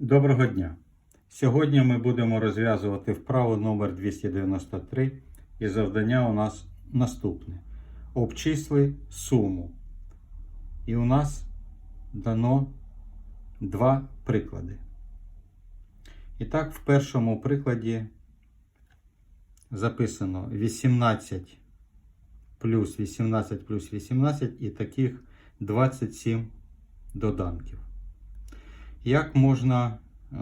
Доброго дня! Сьогодні ми будемо розв'язувати вправу номер 293 і завдання у нас наступне. Обчисли суму. І у нас дано два приклади. І так, в першому прикладі записано 18 плюс 18 плюс 18 і таких 27 доданків. Як можна, е,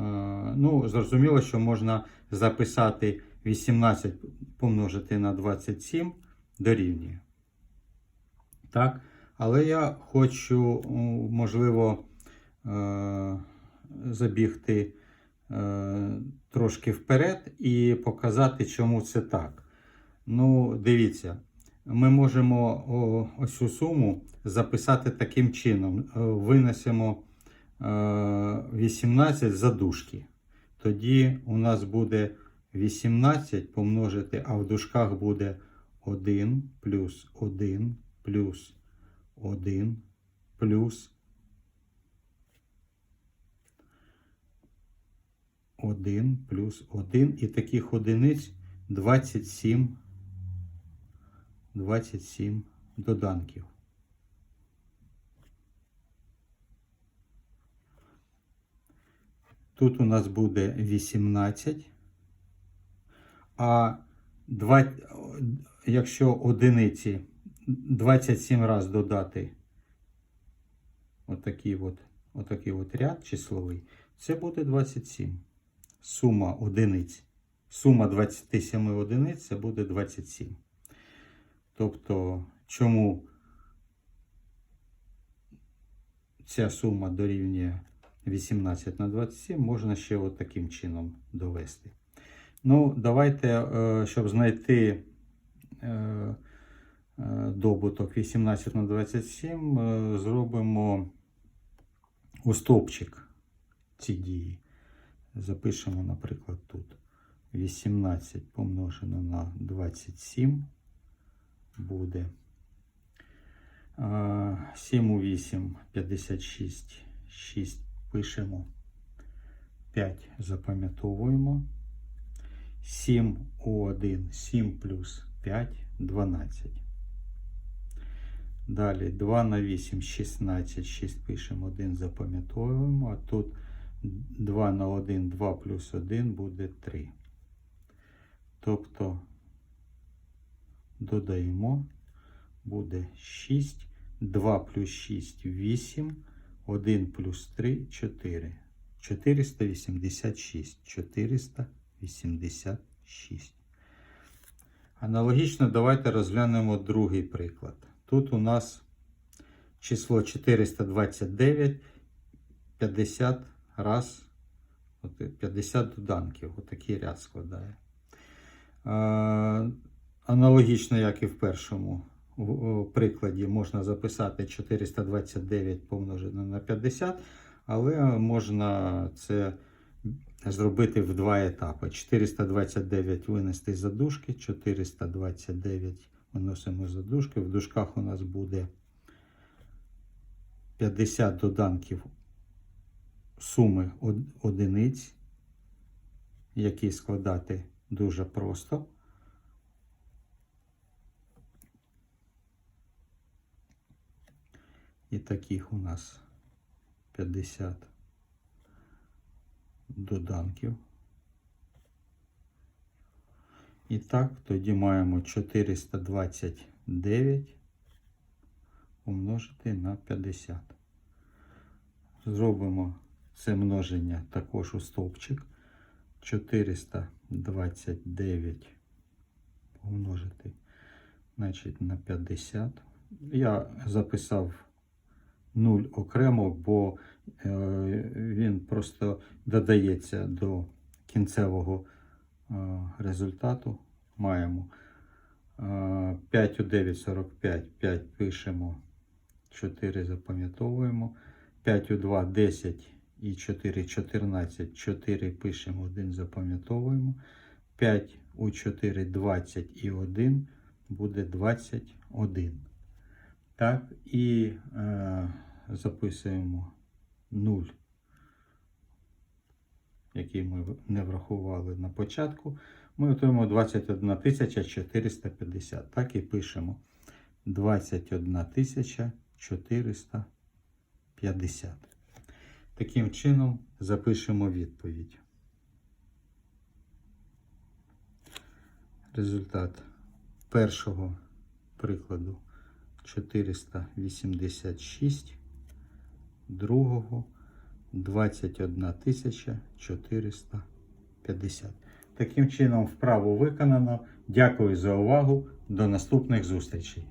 ну, зрозуміло, що можна записати 18 помножити на 27 дорівнює. Так? Але я хочу, можливо, е, забігти е, трошки вперед і показати, чому це так. Ну, дивіться, ми можемо ось цю суму записати таким чином. Винесемо 18 за дужки. Тоді у нас буде 18 помножити, а в дужках буде 1 плюс 1 плюс 1 плюс 1 плюс 1 і таких одиниць 27 27 доданків. Тут у нас буде 18. А 2, якщо одиниці 27 раз додати отакий от, отакий от ряд числовий, це буде 27. Сума одиниць. Сума 27 одиниць це буде 27. Тобто, чому ця сума дорівнює 18 на 27, можна ще от таким чином довести. Ну, давайте, е, щоб знайти е, е, добуток 18 на 27, е, зробимо у стовпчик ці дії. Запишемо, наприклад, тут 18 помножено на 27 буде. 7 у 8 56. 6 пишемо. 5 запам'ятовуємо. 7 у 1 7 плюс 5 12. Далі 2 на 8 16. 6 пишемо 1 запам'ятовуємо. А тут 2 на 1 2 плюс 1 буде 3. Тобто додаємо, буде 6, 2 плюс 6 8, 1 плюс 3 4. 486. 486. Аналогічно давайте розглянемо другий приклад. Тут у нас число 429, 50 раз, 50 доданків. Отакий ряд складає. Аналогічно, як і в першому в- в прикладі, можна записати 429 помножене на 50, але можна це зробити в два етапи. 429 винести за дужки, 429 виносимо за дужки. В дужках у нас буде 50 доданків суми од- одиниць, які складати дуже просто. І таких у нас 50 доданків. І так, тоді маємо 429 помножити на 50. Зробимо це множення також у стовпчик. 429 помножити значить, на 50. Я записав 0 окремо, бо е, він просто додається до кінцевого е, результату. Маємо е, 5 у 9 45, 5 пишемо, 4 запам'ятовуємо. 5 у 2 10 і 4 14, 4 пишемо, 1 запам'ятовуємо. 5 у 4 20 і 1 буде 21. Так, і е, записуємо 0 який ми не врахували на початку, ми отримаємо 21 450. Так і пишемо 21 450. Таким чином запишемо відповідь. Результат першого прикладу 486, другого 21 450. Таким чином, вправу виконано. Дякую за увагу. До наступних зустрічей.